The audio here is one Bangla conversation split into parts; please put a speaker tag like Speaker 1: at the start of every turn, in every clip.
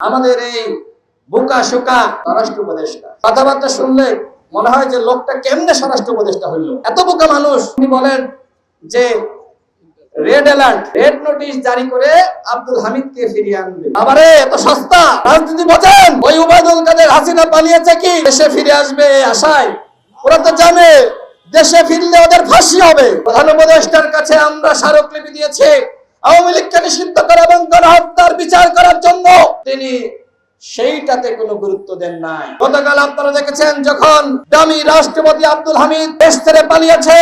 Speaker 1: আমাদের এই বোকা শোকা স্বরাষ্ট্র উপদেষ্টা। কথাবার্তা শুনলে মনে হয় যে লোকটা কেমনে স্বরাষ্ট্র উপদেষ্টা হইল? এত বোকা মানুষ তিনি বলেন যে রেড অ্যালার্ট, রেড নোটিশ জারি করে আব্দুল হামিদকে ফিরিয়ে আনবে। আবারে এত সস্তা, রাজনীতি বোঝেন? ওই উবায়দুল কাদের হাসিনা পালিয়েছে কি? দেশে ফিরে আসবে আশায়? ওরা তো জানে, দেশে ফিরলে ওদের ফাঁসি হবে। প্রধান উপদেষ্টার কাছে আমরা স্মারকলিপি দিয়েছি। আওয়ামী লীগকে নিষিদ্ধ করা এবং গণহত্যার বিচার করার জন্য তিনি সেইটাতে কোনো গুরুত্ব দেন নাই। গতকাল আপনারা দেখেছেন যখন দামি রাষ্ট্রপতি আব্দুল হামিদ দেশ ছেড়ে পালিয়েছে,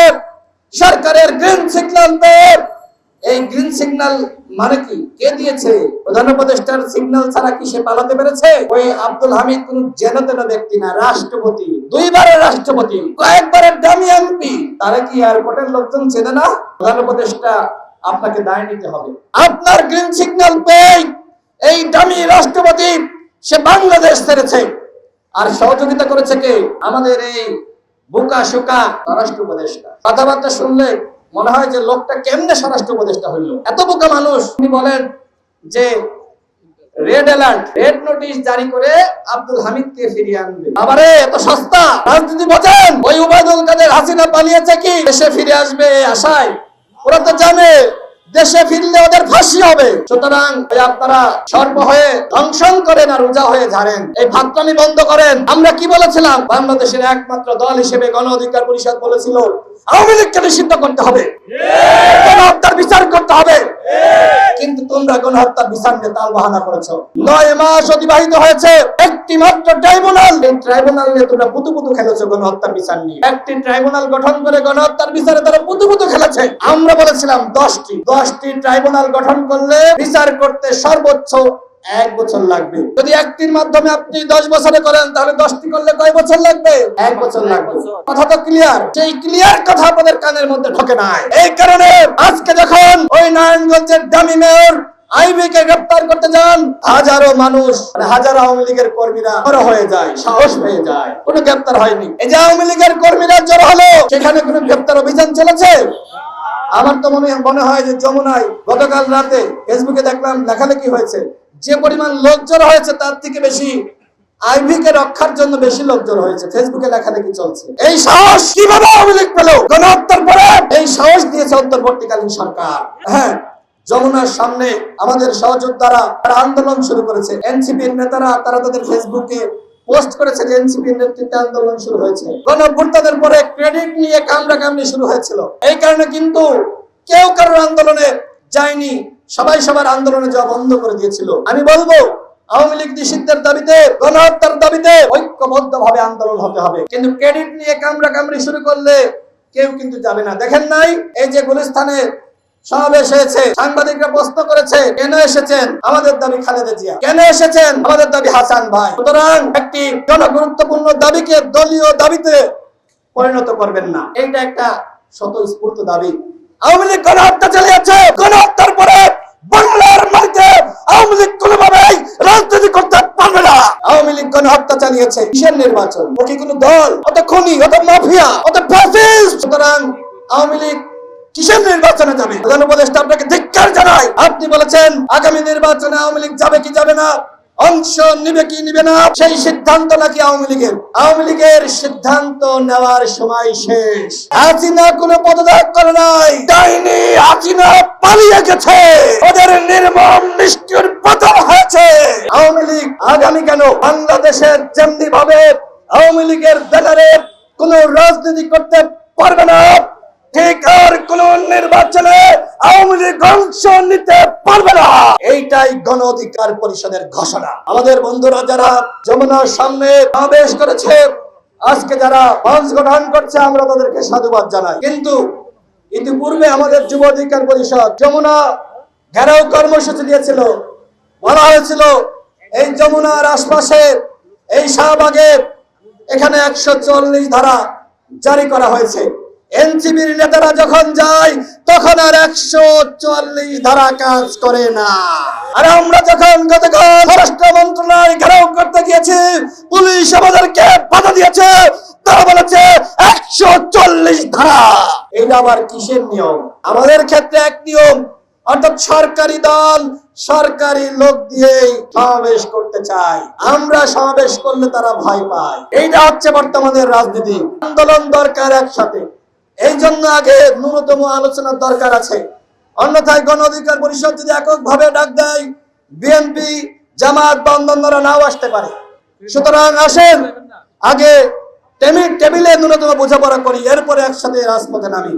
Speaker 1: সরকারের গ্রিন সিগন্যাল পেয়ে। এই গ্রিন সিগন্যাল মানে কি? কে দিয়েছে? প্রধান উপদেষ্টার সিগন্যাল ছাড়া কি সে পালাতে পেরেছে? ওই আব্দুল হামিদ কোন যেন তেন ব্যক্তি না, রাষ্ট্রপতি। দুইবারের রাষ্ট্রপতি, কয়েকবারের দামি এমপি। তারা কি এয়ারপোর্টের লোকজন চেনে না? প্রধান উপদেষ্টা আপনাকে দায় নিতে হবে। আপনার গ্রিন সিগন্যাল পেয়ে এই দামি রাষ্ট্রপতি সে বাংলাদেশ ছেড়েছে। আর সহযোগিতা করেছে কে? আমাদের এই বোকা শোকা স্বরাষ্ট্র উপদেষ্টা। কথাবার্তা শুনলে মনে হয় যে লোকটা কেমনে স্বরাষ্ট্র উপদেষ্টা হইল। এত বোকা মানুষ উনি বলেন যে রেড অ্যালার্ট রেড নোটিশ জারি করে আব্দুল হামিদকে ফিরিয়ে আনবে। আবারে এত সস্তা। রাজনীতি বোঝেন? ওই উবায়দুল কাদের হাসিনা পালিয়েছে কি? দেশে ফিরে আসবে আশায়। ওরা তো জানে দেশে ফিরলে ওদের ফাঁসি হবে। সুতরাং আপনারা সর্ব হয়ে ধ্বংসন করেন আর রোজা হয়ে ঝাড়েন। এই ভাতটা বন্ধ করেন। আমরা কি বলেছিলাম? বাংলাদেশের একমাত্র দল হিসেবে গণ অধিকার পরিষদ বলেছিল আওয়ামী লীগকে নিষিদ্ধ করতে হবে। বিচার করতে হবে। কিন্তু তোমরা গণহত্যার বিচার নিয়ে তাল বাহানা করেছ। নয় মাস অতিবাহিত হয়েছে একটি মাত্র ট্রাইব্যুনাল। এই ট্রাইব্যুনাল নিয়ে তোমরা পুতু পুতু খেলেছো গণহত্যার বিচার নিয়ে। একটি ট্রাইব্যুনাল গঠন করে গণহত্যার বিচারে তারা পুতু পুতু খেলেছে। আমরা বলেছিলাম দশটি। দশটি ট্রাইব্যুনাল গঠন করলে বিচার করতে সর্বোচ্চ এক বছর লাগবে। যদি একটির মাধ্যমে আপনি দশ বছরে করেন তাহলে দশটি করলে কয় বছর লাগবে? এক বছর লাগবে। কথা তো ক্লিয়ার সেই ক্লিয়ার কথা আপনাদের কানের মধ্যে ঢোকে নাই। এই কারণে আজকে যখন ওই নারায়ণগঞ্জের দামি মেয়র আইবি কে গ্রেফতার করতে যান হাজারো মানুষ মানে হাজারো আওয়ামী লীগের কর্মীরা জড়ো হয়ে যায় সাহস পেয়ে যায়। কোনো গ্রেফতার হয়নি। এই যে আওয়ামী লীগের কর্মীরা জড়ো হলো সেখানে কোনো গ্রেফতার অভিযান চলেছে? আমার তো মনে মনে হয় যে যমুনায় গতকাল রাতে ফেসবুকে দেখলাম লেখালেখি হয়েছে। যে পরিমাণ লোক জড়ো হয়েছে, তার থেকে বেশি আইভিকে রক্ষার জন্য বেশি লোক জড়ো হয়েছে। ফেসবুকে লেখালেখি চলছে। এই সাহস কীভাবে আওয়ামী লীগ পেল? গণহত্যার পরে এই সাহস দিয়েছে অন্তর্বর্তীকালীন সরকার। হ্যাঁ যমুনার সামনে আমাদের সহযোদ্ধারা তারা আন্দোলন শুরু করেছে। এনসিপির নেতারা, তারা তাদের ফেসবুকে পোস্ট করেছে যে এনসিপির নেতৃত্বে আন্দোলন শুরু হয়েছে। গণভ্যুত্থানের পরে ক্রেডিট নিয়ে কামড়া কামড়ি শুরু হয়েছিল। এই কারণে কিন্তু কেউ কারোর আন্দোলনে যায়নি। সবাই সবার আন্দোলনে যাওয়া বন্ধ করে দিয়েছিল। আমি বলব, আওয়ামী লীগ নিষিদ্ধের দাবিতে, গণহত্যার দাবিতে ঐক্যবদ্ধ ভাবে আন্দোলন হতে হবে। কিন্তু ক্রেডিট নিয়ে কামড়া কামড়ি শুরু করলে কেউ কিন্তু যাবে না। দেখেন নাই, এই যে গুলিস্তানে সমাবেশ হয়েছে, সাংবাদিকরা প্রশ্ন করেছে, কেন এসেছেন? আমাদের দাবি খালেদা জিয়া। কেন এসেছেন? আমাদের দাবি হাসান ভাই। সুতরাং একটি জনগুরুত্বপূর্ণ দাবিকে দলীয় দাবিতে পরিণত করবেন না। এইটা একটা স্বতঃস্ফূর্ত দাবি। আওয়ামী লীগ গণহত্যা চালিয়েছে। গণহত্যার পরে বাংলার মাটিতে আওয়ামী লীগ কোনোভাবেই রাজনীতি করতে পারবে না। আওয়ামী লীগ গণহত্যা চালিয়েছে কিসের নির্বাচন? ও কি কোনো দল? অত খনি অত মাফিয়া অত ফ্যাসিস্ট সুতরাং আওয়ামী লীগ কিসের নির্বাচনে যাবে? প্রধান উপদেষ্টা আপনাকে ধিক্কার জানাই আপনি বলেছেন, আগামী নির্বাচনে আওয়ামী লীগ যাবে কি যাবে না? অংশ নিবে কি নিবে না? সেই সিদ্ধান্ত নাকি আওয়ামী লীগের? আওয়ামী লীগের সিদ্ধান্ত নেওয়ার সময় শেষ। হাসিনা কোনো পদত্যাগ করে নাই। ডাইনি হাসিনা পালিয়ে গেছে। ওদের নির্মম নিষ্ঠুর পতন হয়েছে। আওয়ামী লীগ আগামী কেন বাংলাদেশের যেমনি ভাবে আওয়ামী লীগের ব্যানারে কোন রাজনীতি করতে পারবে না, ঠিক আর কোন নির্বাচনে আওয়ামী লীগ অংশ নিতে পারবে না এইটাই গণ অধিকার পরিষদের ঘোষণা। আমাদের বন্ধুরা যারা যমুনার সামনে সমাবেশ করেছে, আজকে যারা মঞ্চ গঠন করছে, আমরা তাদেরকে সাধুবাদ জানাই। কিন্তু ইতিপূর্বে আমাদের যুব অধিকার পরিষদ যমুনা ঘেরাও কর্মসূচি দিয়েছিল, বলা হয়েছিল, এই যমুনার আশপাশে, এই শাহবাগে এখানে একশো চল্লিশ ধারা জারি করা হয়েছে। এনসিবির নেতারা যখন যায়, তখন আর একশো চল্লিশ ধারা কাজ করে না। আর আমরা যখন গতকাল স্বরাষ্ট্র মন্ত্রণালয় ঘেরাও করতে গিয়েছি পুলিশ আমাদেরকে বাধা দিয়েছে। তারা বলেছে একশো চল্লিশ ধারা। এটা আবার কিসের নিয়ম? আমাদের ক্ষেত্রে এক নিয়ম অর্থাৎ সরকারি দল সরকারি লোক দিয়েই সমাবেশ করতে চায়। আমরা সমাবেশ করলে তারা ভয় পায়। এইটা হচ্ছে বর্তমানের রাজনীতি। আন্দোলন দরকার একসাথে। এই জন্য আগে ন্যূনতম আলোচনার দরকার আছে। অন্যথায় গণ অধিকার পরিষদ যদি এককভাবে ডাক দেয় বিএনপি, জামাত বা অন্যান্যরা নাও আসতে পারে। সুতরাং আসেন, আগে টেবিলে ন্যূনতম বোঝাপড়া করি, এরপরে একসাথে রাজপথে নামি।